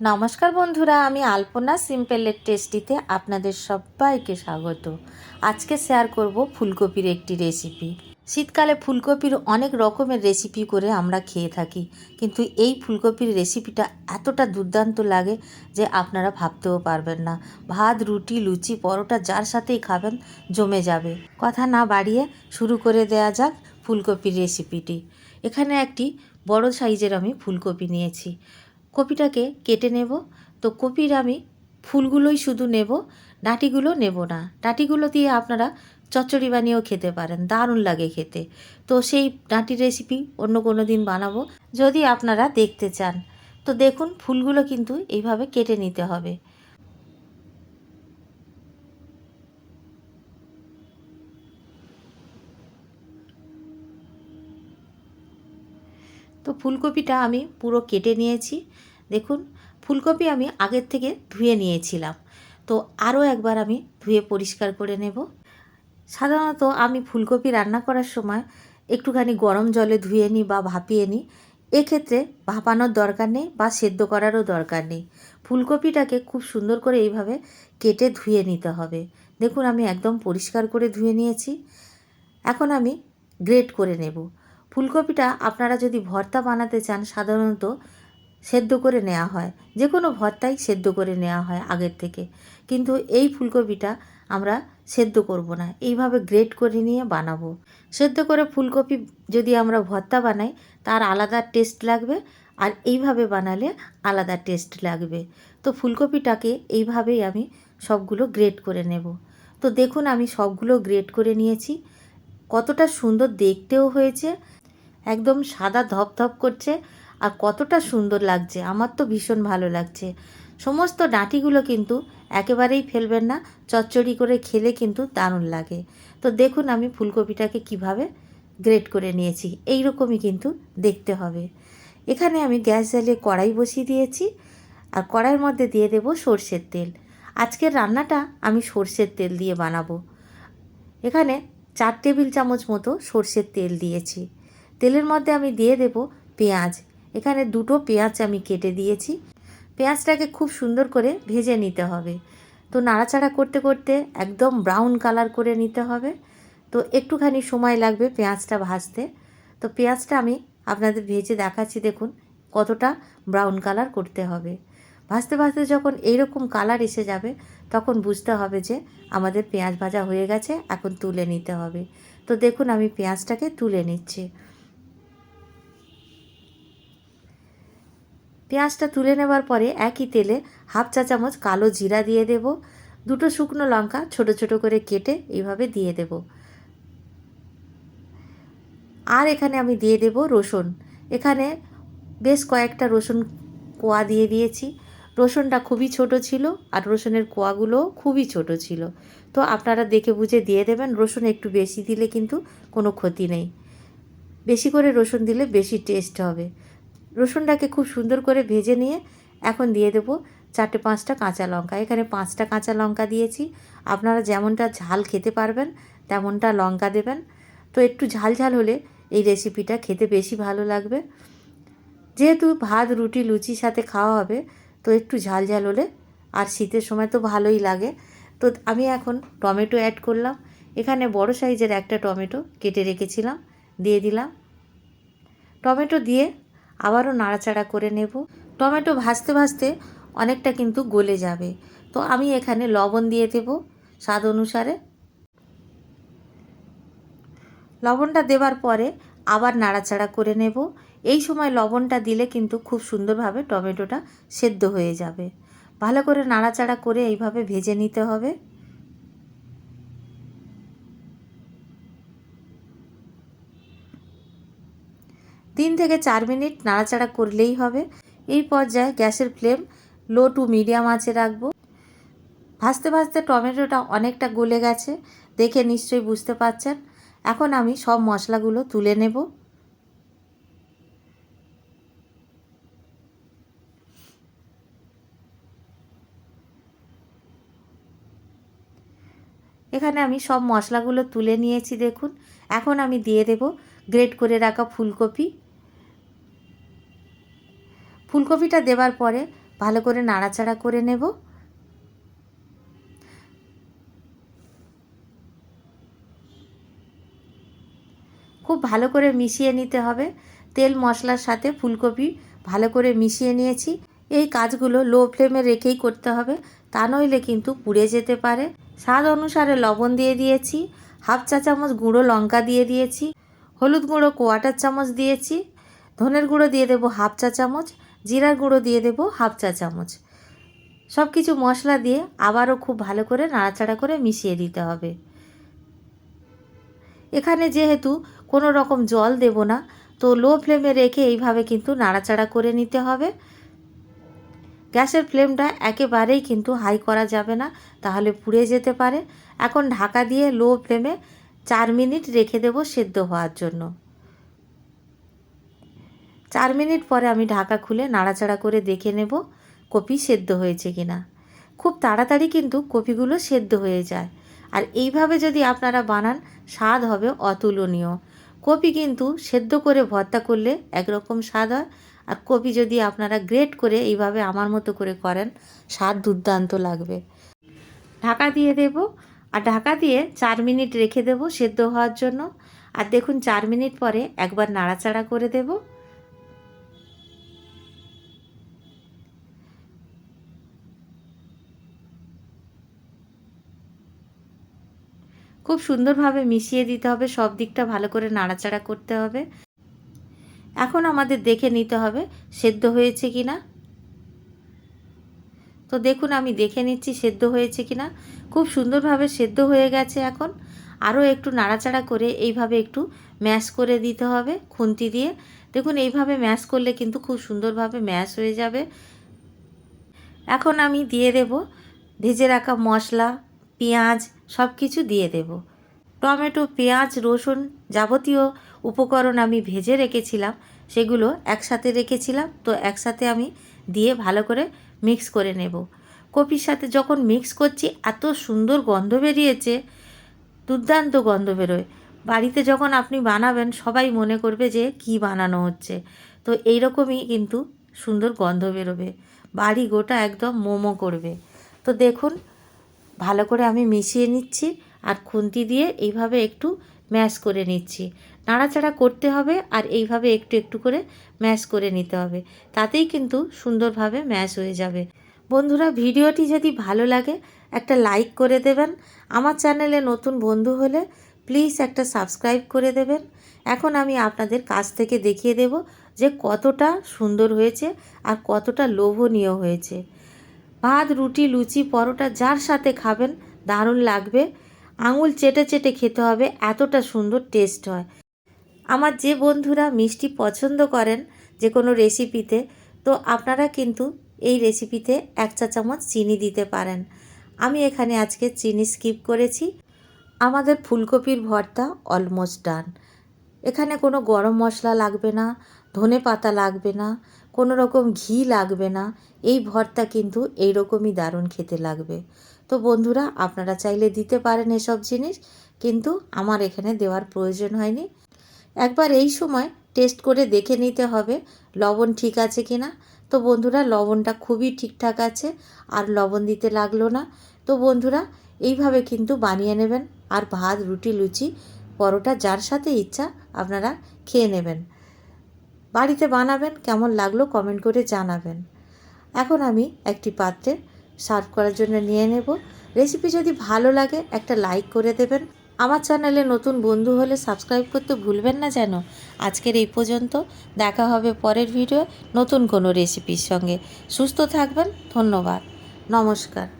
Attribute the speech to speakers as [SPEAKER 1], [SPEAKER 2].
[SPEAKER 1] নমস্কার বন্ধুরা, আমি আলপনা সিম্পলের টেস্টিতে আপনাদের সবাইকে স্বাগত। আজকে শেয়ার করব ফুলকপির একটি রেসিপি শীতকালে ফুলকপির অনেক রকমের রেসিপি করে আমরা খেয়ে থাকি, কিন্তু এই ফুলকপির রেসিপিটা এতটা দুর্দান্ত লাগে যে আপনারা ভাবতেও পারবেন না। ভাত, রুটি, লুচি, পরোটা যার সাথেই খাবেন, জমে যাবে। কথা না বাড়িয়ে শুরু করে দেয়া যাক ফুলকপির রেসিপিটি এখানে একটি বড় সাইজের আমি ফুলকপি নিয়েছি। কপিটাকে কেটে নেব। তো কপির আমি ফুলগুলোই শুধু নেব, ডাঁটিগুলো নেব না। ডাঁটিগুলো দিয়ে আপনারা চচ্চড়ি বানিয়েও খেতে পারেন, দারুণ লাগে খেতে। তো সেই ডাঁটি রেসিপি অন্য কোনো দিন বানাবো, যদি আপনারা দেখতে চান। তো দেখুন, ফুলগুলো কিন্তু এইভাবে কেটে নিতে হবে। তো ফুলকপিটা আমি পুরো কেটে নিয়েছি। দেখুন, ফুলকপি আমি আগের থেকে ধুয়ে নিয়েছিলাম। তো আরও একবার আমি ধুয়ে পরিষ্কার করে নেব। সাধারণত আমি ফুলকপি রান্না করার সময় একটুখানি গরম জলে ধুয়ে নিই বা ভাপিয়ে নিই। এক্ষেত্রে ভাপানোর দরকার নেই বা সেদ্ধ করারও দরকার নেই। ফুলকপিটাকে খুব সুন্দর করে এইভাবে কেটে ধুয়ে নিতে হবে। দেখুন, আমি একদম পরিষ্কার করে ধুয়ে নিয়েছি। এখন আমি গ্রেট করে নেব। ফুলকপিটা আপনারা যদি ভর্তা বানাতে চান, সাধারণত সেদ্ধ করে নেওয়া হয়। যে কোনো ভর্তাই সেদ্ধ করে নেওয়া হয় আগের থেকে। কিন্তু এই ফুলকপিটা আমরা সেদ্ধ করব না। এইভাবে গ্রেট করে নিয়ে বানাবো। সেদ্ধ করে ফুলকপি যদি আমরা ভর্তা বানাই, তার আলাদা টেস্ট লাগবে আর এইভাবে বানালে আলাদা টেস্ট লাগবে। তো ফুলকপিটাকে এইভাবেই আমি সবগুলো গ্রেট করে নেব। তো দেখুন আমি সবগুলো গ্রেট করে নিয়েছি। কতটা সুন্দর দেখতেও হয়েছে। একদম সাদা ধপধপ করছে আর কতটা সুন্দর লাগছে। আমার তো ভীষণ ভালো লাগছে। সমস্ত ডাঁটিগুলো কিন্তু একেবারেই ফেলবেন না, চচ্চড়ি করে খেলে কিন্তু দারুণ লাগে। তো দেখুন আমি ফুলকপিটাকে কীভাবে গ্রেট করে নিয়েছি এই রকমই কিন্তু দেখতে হবে। এখানে আমি গ্যাস জ্বালিয়ে কড়াই বসিয়ে দিয়েছি আর কড়াইয়ের মধ্যে দিয়ে দেব সর্ষের তেল। আজকের রান্নাটা আমি সর্ষের তেল দিয়ে বানাবো। এখানে চার টেবিল চামচ মতো সর্ষের তেল দিয়েছি। তেলের মধ্যে আমি দিয়ে দেব পেঁয়াজ। এখানে দুটো পেঁয়াজ আমি কেটে দিয়েছি। পেঁয়াজটাকে খুব সুন্দর করে ভেজে নিতে হবে। তো নাড়াচাড়া করতে করতে একদম ব্রাউন কালার করে নিতে হবে। তো একটুখানি সময় লাগবে পেঁয়াজটা ভাজতে। তো পেঁয়াজটা আমি আপনাদের ভেজে দেখাচ্ছি, দেখুন কতটা ব্রাউন কালার করতে হবে। ভাজতে ভাজতে যখন এইরকম কালার এসে যাবে, তখন বুঝতে হবে যে আমাদের পেঁয়াজ ভাজা হয়ে গেছে, এখন তুলে নিতে হবে। তো দেখুন আমি পেঁয়াজটাকে তুলে নিচ্ছি। পেঁয়াজটা তুলে নেবার পরে একই তেলে হাফ চা চামচ কালো জিরা দিয়ে দেব, দুটো শুকনো লঙ্কা ছোট ছোট করে কেটে এইভাবে দিয়ে দেব। আর এখানে আমি দিয়ে দেব রসুন। এখানে বেশ কয়েকটা রসুন কোয়া দিয়ে দিয়েছি। রসুনটা খুবই ছোট ছিল আর রসুনের কোয়াগুলোও খুবই ছোট ছিল। তো আপনারা দেখে বুঝে দিয়ে দেবেন, রসুন একটু বেশি দিলে কিন্তু কোনো ক্ষতি নেই। বেশি করে রসুন দিলে বেশি টেস্ট হবে। রসুনটাকে খুব সুন্দর করে ভেজে নিয়ে এখন দিয়ে দেবো চারটে পাঁচটা কাঁচা লঙ্কা। এখানে পাঁচটা কাঁচা লঙ্কা দিয়েছি। আপনারা যেমনটা ঝাল খেতে পারবেন, তেমনটা লঙ্কা দেবেন। তো একটু ঝাল ঝাল হলে এই রেসিপিটা খেতে বেশি ভালো লাগবে। যেহেতু ভাত, রুটি, লুচির সাথে খাওয়া হবে, তো একটু ঝাল ঝাল হলে আর শীতের সময় তো ভালোই লাগে। তো আমি এখন টমেটো অ্যাড করলাম। এখানে বড় সাইজের একটা টমেটো কেটে রেখেছিলাম, দিয়ে দিলাম। টমেটো দিয়ে আবারও নাড়াচাড়া করে নেব। টমেটো ভাজতে ভাজতে অনেকটা কিন্তু গলে যাবে। তো আমি এখানে লবণ দিয়ে দেব স্বাদ অনুসারে। লবণটা দেবার পরে আবার নাড়াচাড়া করে নেব। এই সময় লবণটা দিলে কিন্তু খুব সুন্দরভাবে টমেটোটা সেদ্ধ হয়ে যাবে। ভালো করে নাড়াচাড়া করে এইভাবে ভেজে নিতে হবে। তিন থেকে চার মিনিট নাড়াচাড়া করলেই হবে। এই পর্যায়ে গ্যাসের ফ্লেম লো টু মিডিয়াম আঁচে রাখব। ভাজতে ভাজতে টমেটোটা অনেকটা গলে গেছে, দেখে নিশ্চয়ই বুঝতে পারছেন। এখন আমি সব মশলাগুলো তুলে নেব। এখানে আমি সব মশলাগুলো তুলে নিয়েছি, দেখুন। এখন আমি দিয়ে দেব গ্রেট করে রাখা ফুলকপি। ফুলকপিটা দেবার পরে ভালো করে নাড়াচাড়া করে নেব। খুব ভালো করে মিশিয়ে নিতে হবে। তেল মশলার সাথে ফুলকপি ভালো করে মিশিয়ে নিয়েছি। এই কাজগুলো লো ফ্লেমে রেখেই করতে হবে, তা নইলে কিন্তু পুড়ে যেতে পারে। স্বাদ অনুসারে লবণ দিয়ে দিয়েছি, হাফ চা চামচ গুঁড়ো লঙ্কা দিয়ে দিয়েছি, হলুদ গুঁড়ো কোয়াটার চামচ দিয়েছি, ধনের গুঁড়ো দিয়ে দেবো হাফ চা চামচ জিরার গুঁড়ো দিয়ে দেবো হাফ চা চামচ। সব কিছু মশলা দিয়ে আবারও খুব ভালো করে নাড়াচাড়া করে মিশিয়ে দিতে হবে। এখানে যেহেতু কোনো রকম জল দেব না, তো লো ফ্লেমে রেখে এইভাবে কিন্তু নাড়াচাড়া করে নিতে হবে। গ্যাসের ফ্লেমটা একেবারেই কিন্তু হাই করা যাবে না, তাহলে পুড়ে যেতে পারে। এখন ঢাকা দিয়ে লো ফ্লেমে চার মিনিট রেখে দেবো সেদ্ধ হওয়ার জন্য। চার মিনিট পরে আমি ঢাকা খুলে নাড়াচাড়া করে দেখে নেব কপি সেদ্ধ হয়েছে কি না খুব তাড়াতাড়ি কিন্তু কপিগুলো সেদ্ধ হয়ে যায়। আর এইভাবে যদি আপনারা বানান, স্বাদ হবে অতুলনীয়। কপি কিন্তু সেদ্ধ করে ভর্তা করলে একরকম স্বাদ হয়। আর কপি যদি আপনারা গ্রেট করে এইভাবে আমার মতো করে করেন, স্বাদ দুর্দান্ত লাগবে। ঢাকা দিয়ে দেব। আর ঢাকা দিয়ে চার মিনিট রেখে দেব সেদ্ধ হওয়ার জন্য। আর দেখুন, চার মিনিট পরে একবার নাড়াচাড়া করে দেব। খুব সুন্দরভাবে মিশিয়ে দিতে হবে, সব দিকটা ভালো করে নাড়াচাড়া করতে হবে। এখন আমাদের দেখে নিতে হবে সেদ্ধ হয়েছে কি না তো দেখুন, আমি দেখে নিচ্ছি সেদ্ধ হয়েছে কি না খুব সুন্দরভাবে সেদ্ধ হয়ে গেছে এখন। আরও একটু নাড়াচাড়া করে এইভাবে একটু ম্যাশ করে দিতে হবে খুন্তি দিয়ে। দেখুন, এইভাবে ম্যাশ করলে কিন্তু খুব সুন্দরভাবে ম্যাশ হয়ে যাবে। এখন আমি দিয়ে দেব ভেজে রাখা মশলা। পেঁয়াজ সব কিছু দিয়ে দেব। টমেটো, পেঁয়াজ, রসুন যাবতীয় উপকরণ আমি ভেজে রেখেছিলাম, সেগুলো একসাথে রেখেছিলাম, তো একসাথে আমি দিয়ে ভালো করে মিক্স করে নেব। কপির সাথে যখন মিক্স করছি, এত সুন্দর গন্ধ বেরিয়েছে, দুর্দান্ত গন্ধ বেরোয়। বাড়িতে যখন আপনি বানাবেন, সবাই মনে করবে যে কি বানানো হচ্ছে। তো এইরকমই কিন্তু সুন্দর গন্ধ বেরোবে। বাড়ি গোটা একদম মোমো করবে। তো দেখুন ভালো করে আমি মিশিয়ে নিচ্ছি আর খুন্তি দিয়ে এইভাবে একটু ম্যাশ করে নিচ্ছি। নাড়াচাড়া করতে হবে আর এইভাবে একটু একটু করে ম্যাশ করে নিতে হবে। তাতেই কিন্তু সুন্দরভাবে ম্যাশ হয়ে যাবে। বন্ধুরা, ভিডিওটি যদি ভালো লাগে, একটা লাইক করে দেবেন। আমার চ্যানেলে নতুন বন্ধু হলে প্লিজ একটা সাবস্ক্রাইব করে দেবেন। এখন আমি আপনাদের কাছ থেকে দেখিয়ে দেব যে কতটা সুন্দর হয়েছে আর কতটা লোভনীয় হয়েছে। ভাত, রুটি, লুচি, পরোটা যার সাথে খাবেন দারুণ লাগবে। আঙুল চেটে চেটে খেতে হবে, এতটা সুন্দর টেস্ট হয়। আমার যে বন্ধুরা মিষ্টি পছন্দ করেন যে কোনো রেসিপিতে তো আপনারা কিন্তু এই রেসিপিতে এক চা চামচ চিনি দিতে পারেন। আমি এখানে আজকে চিনি স্কিপ করেছি। আমাদের ফুলকপির ভর্তা অলমোস্ট ডান এখানে কোনো গরম মশলা লাগবে না, ধনে পাতা লাগবে না কোনো রকম ঘি লাগবে না। এই ভর্তা কিন্তু এইরকমই দারুণ খেতে লাগবে। তো বন্ধুরা, আপনারা চাইলে দিতে পারেন এসব জিনিস, কিন্তু আমার এখানে দেওয়ার প্রয়োজন হয়নি। একবার এই সময় টেস্ট করে দেখে নিতে হবে, লবণ ঠিক আছে কি না তো বন্ধুরা, লবণটা খুবই ঠিকঠাক আছে, আর লবণ দিতে লাগল না। তো বন্ধুরা, এইভাবে কিন্তু বানিয়ে নেবেন, আর ভাত, রুটি, লুচি, পরোটা, যার সাথে ইচ্ছা আপনারা খেয়ে নেবেন। বাড়িতে বানাবেন, কেমন লাগল কমেন্ট করে জানাবেন। এখন আমি একটি পাত্রে সার্ভ করার জন্য নিয়ে নেব। রেসিপি যদি ভালো লাগে, একটা লাইক করে দেবেন। আমার চ্যানেলে নতুন বন্ধু হলে সাবস্ক্রাইব করতে ভুলবেন না যেন। আজকের এই পর্যন্ত, দেখা হবে পরের ভিডিও নতুন কোনো রেসিপির সঙ্গে। সুস্থ থাকবেন, ধন্যবাদ। নমস্কার।